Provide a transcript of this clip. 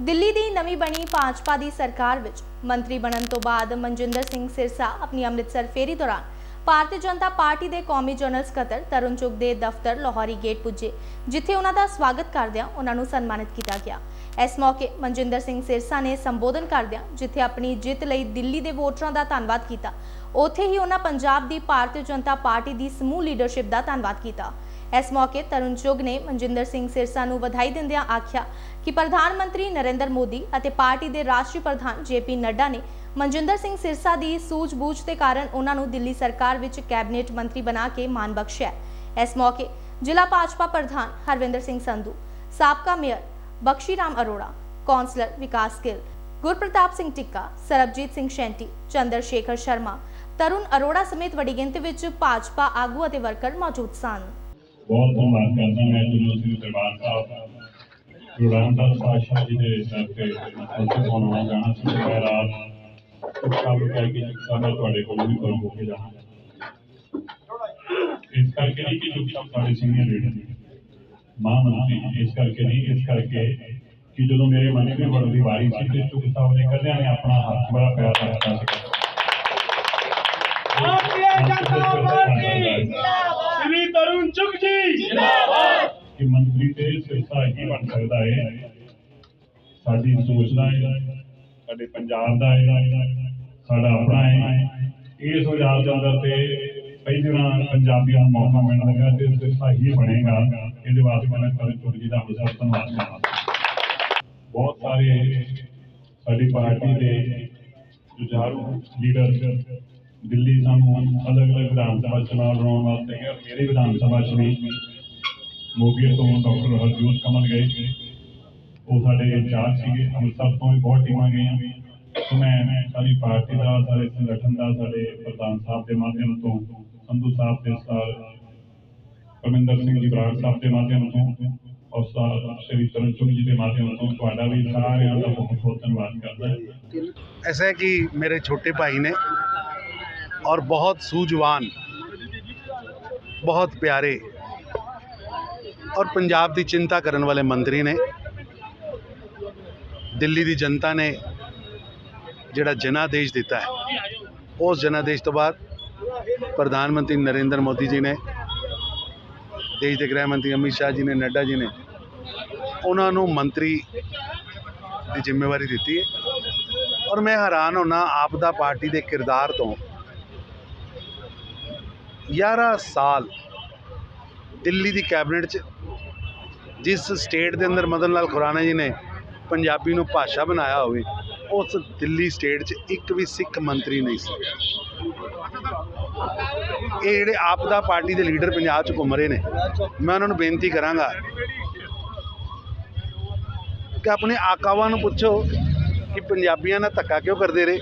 ਦਿੱਲੀ ਦੀ ਨਵੀਂ ਬਣੀ ਭਾਜਪਾ ਦੀ ਸਰਕਾਰ ਵਿੱਚ ਮੰਤਰੀ ਬਣਨ ਤੋਂ ਬਾਅਦ ਮਨਜਿੰਦਰ ਸਿੰਘ ਸਿਰਸਾ ਆਪਣੀ ਅੰਮ੍ਰਿਤਸਰ ਫੇਰੀ ਦੌਰਾਨ ਭਾਰਤੀ ਜਨਤਾ ਪਾਰਟੀ ਦੇ ਕੌਮੀ ਜਨਰਲ ਸਕੱਤਰ ਤਰੁਣ ਚੁਗ ਦੇ ਦਫ਼ਤਰ ਲਾਹੌਰੀ ਗੇਟ ਪੁੱਜੇ, ਜਿੱਥੇ ਉਹਨਾਂ ਦਾ ਸਵਾਗਤ ਕਰਦਿਆਂ ਉਹਨਾਂ ਨੂੰ ਸਨਮਾਨਿਤ ਕੀਤਾ ਗਿਆ। ਇਸ ਮੌਕੇ ਮਨਜਿੰਦਰ ਸਿੰਘ ਸਿਰਸਾ ਨੇ ਸੰਬੋਧਨ ਕਰਦਿਆਂ ਜਿੱਥੇ ਆਪਣੀ ਜਿੱਤ ਲਈ ਦਿੱਲੀ ਦੇ ਵੋਟਰਾਂ ਦਾ ਧੰਨਵਾਦ ਕੀਤਾ, ਉੱਥੇ ਹੀ ਉਹਨਾਂ ਪੰਜਾਬ ਦੀ ਭਾਰਤੀ ਜਨਤਾ ਪਾਰਟੀ ਦੀ ਸਮੂਹ ਲੀਡਰਸ਼ਿਪ ਦਾ ਧੰਨਵਾਦ ਕੀਤਾ। ਇਸ ਮੌਕੇ ਤਰੁਣ ਚੁਗ ਨੇ ਮਨਜਿੰਦਰ ਸਿੰਘ ਸਿਰਸਾ ਨੂੰ ਵਧਾਈ ਦਿੰਦਿਆਂ ਆਖਿਆ ਕਿ ਪ੍ਰਧਾਨ ਮੰਤਰੀ ਨਰਿੰਦਰ ਮੋਦੀ ਅਤੇ ਪਾਰਟੀ ਦੇ ਰਾਸ਼ਟਰੀ ਪ੍ਰਧਾਨ ਜੇਪੀ ਨੱਡਾ ਨੇ ਮਨਜਿੰਦਰ ਸਿੰਘ ਸਿਰਸਾ ਦੀ ਸੂਝ-ਬੂਝ ਦੇ ਕਾਰਨ ਉਹਨਾਂ ਨੂੰ ਦਿੱਲੀ ਸਰਕਾਰ ਵਿੱਚ ਕੈਬਨਿਟ ਮੰਤਰੀ ਬਣਾ ਕੇ ਮਾਣ ਬਖਸ਼ਿਆ। ਇਸ ਮੌਕੇ ਜ਼ਿਲ੍ਹਾ ਭਾਜਪਾ ਪ੍ਰਧਾਨ ਹਰਵਿੰਦਰ ਸਿੰਘ ਸੰਧੂ, ਸਾਬਕਾ ਮੇਅਰ ਬਖਸ਼ੀ ਰਾਮ ਅਰੋੜਾ, ਕੌਂਸਲਰ ਵਿਕਾਸ ਗਿੱਲ, ਗੁਰਪ੍ਰਤਾਪ ਸਿੰਘ ਟਿੱਕਾ, ਸਰਬਜੀਤ ਸਿੰਘ ਸ਼ੈਂਟੀ ਚੰਦਰ ਸ਼ੇਖਰ ਸ਼ਰਮਾ, ਤਰੁਣ ਅਰੋੜਾ ਸਮੇਤ ਵੱਡੀ ਗਿਣਤੀ ਵਿੱਚ ਭਾਜਪਾ ਆਗੂ ਅਤੇ ਵਰਕਰ ਮੌਜੂਦ ਸਨ। ਬਹੁਤ ਧੰਨਵਾਦ ਕਰਦਾ ਮੈਂ ਜਦੋਂ ਸ੍ਰੀ ਦਰਬਾਰ ਸਾਹਿਬ ਗੁਰਦਾਸ ਪਾਸ਼ਾ ਜੀ ਦੇ ਦਰ ਤੇ ਉੱਥੇ ਹੋਣਾ ਜਾਣਾ ਸੀ ਮੈਂ ਰਾਤ ਸਭ ਕਹਿ ਕੇ ਜਿੱਦਾਂ ਮੈਂ ਤੁਹਾਡੇ ਕੋਲ ਵੀ ਕੋਲ ਹੋ ਕੇ ਜਾਣਾ। ਇਸ ਕਰਕੇ ਨਹੀਂ ਕਿ ਚੁੱਪਚਾਪ ਸਾਡੇ ਸੀਨੀਅਰ ਲੀਡਰ ਮਾਂ ਮੰਤਰੀ ਇਸ ਕਰਕੇ ਨਹੀਂ ਇਸ ਕਰਕੇ ਕਿ ਜਦੋਂ ਮੇਰੇ ਮਨ ਵਿੱਚ ਵੜ ਦੀ ਵਾਰੀ ਸੀ ਤੇ ਚੁੱਪਚਾਪ ਨੇ ਕੱਲਿਆਂ ਨੇ ਆਪਣਾ ਹੱਥ ਬੜਾ ਪਿਆਰ ਨਾਲ ਰੱਖਿਆ ਸੀ। ਆਪ ਜਨਤਾ ਪਾਰਟੀ ਅਰੁਣ ਚੁਗ ਜੀ ਜਿੰਦਾਬਾਦ। ਕਿ ਮੰਤਰੀ ਤੇ ਸਿਰਸਾ ਹੀ ਬਣ ਸਕਦਾ ਹੈ ਸਾਡੀ ਸੋਚ ਦਾ ਹੈ ਸਾਡੇ ਪੰਜਾਬ ਦਾ ਹੈ ਸਾਡਾ ਆਪਣਾ ਹੈ ਇਸ ਵਿਚਾਰ ਦੇ ਅੰਦਰ ਤੇ ਪਹਿਲੀ ਵਾਰ ਪੰਜਾਬੀਆਂ ਨੂੰ ਮੌਕਾ ਮਿਲਣ ਲੱਗਾ ਤੇ ਸਿਰਸਾ ਹੀ ਬਣੇਗਾ। ਇਹਦੇ ਵਾਸਤੇ ਮੈਂ ਕਰਨ ਚੁਗ ਜੀ ਦਾ ਹਮੇਸ਼ਾ ਧੰਨਵਾਦ ਕਰਦਾ। ਬਹੁਤ ਸਾਰੇ ਸਾਡੀ ਪਾਰਟੀ ਦੇ ਜੁਝਾਰੂ ਲੀਡਰ दिल्ली सामू अलग अलग विधानसभा चुनाव लड़ा वास्ते गए और मेरे विधानसभा चुनाव मोगे तो डॉक्टर हरजोत कमल गए। थे वो साढ़े इंचार्ज थे अमृतसर तो भी बहुत टीम गई तो मैं सारी पार्टी का सारे संगठन का साढ़े प्रधान साहब के माध्यम तो संधु साहब के उसार परमिंदर सिंह जी बराड़ साहब के माध्यम तो और श्री चरण सिंह जी के माध्यम तो भी सारे का बहुत बहुत धनबाद करता है ऐसा है कि मेरे छोटे भाई ने और बहुत सूझवान बहुत प्यारे और ਪੰਜਾਬ ਦੀ ਚਿੰਤਾ ਕਰਨ ਵਾਲੇ ਮੰਤਰੀ ਨੇ ਦਿੱਲੀ ਦੀ ਜਨਤਾ ਨੇ ਜਿਹੜਾ ਜਨਾਦੇਸ਼ ਦਿੱਤਾ ਹੈ ਉਸ ਜਨਾਦੇਸ਼ ਤੋਂ ਬਾਅਦ ਪ੍ਰਧਾਨ ਮੰਤਰੀ ਨਰਿੰਦਰ ਮੋਦੀ ਜੀ ਨੇ ਦੇਸ਼ ਦੇ ਗ੍ਰਹਿ ਮੰਤਰੀ ਅਮਿਤ ਸ਼ਾਹ ਜੀ ਨੇ ਨੱਡਾ ਜੀ ਨੇ ਉਹਨਾਂ ਨੂੰ ਮੰਤਰੀ ਦੀ ਜ਼ਿੰਮੇਵਾਰੀ ਦਿੱਤੀ ਹੈ ਔਰ ਮੈਂ ਹੈਰਾਨ ਹੋਣਾ ਆਪ ਦਾ ਪਾਰਟੀ ਦੇ ਕਿਰਦਾਰ ਤੋਂ 11 ਸਾਲ ਦਿੱਲੀ ਦੀ ਕੈਬਨਿਟ 'ਚ, ਜਿਸ ਸਟੇਟ ਦੇ ਅੰਦਰ ਮਦਨ ਲਾਲ ਖੁਰਾਨਾ ਜੀ ਨੇ ਪੰਜਾਬੀ ਨੂੰ ਭਾਸ਼ਾ ਬਣਾਇਆ ਹੋਵੇ, ਉਸ ਦਿੱਲੀ ਸਟੇਟ 'ਚ ਇੱਕ ਵੀ ਸਿੱਖ ਮੰਤਰੀ ਨਹੀਂ ਸੀ। ਇਹ ਜਿਹੜੇ ਆਪ ਦਾ ਪਾਰਟੀ ਦੇ ਲੀਡਰ ਪੰਜਾਬ 'ਚ ਘੁੰਮ ਰਹੇ ਨੇ, ਮੈਂ ਉਹਨਾਂ ਨੂੰ ਬੇਨਤੀ ਕਰਾਂਗਾ ਕਿ ਆਪਣੇ ਆਕਾਵਾਂ ਨੂੰ ਪੁੱਛੋ ਕਿ ਪੰਜਾਬੀਆਂ ਨਾਲ ਧੱਕਾ ਕਿਉਂ ਕਰਦੇ ਰਹੇ?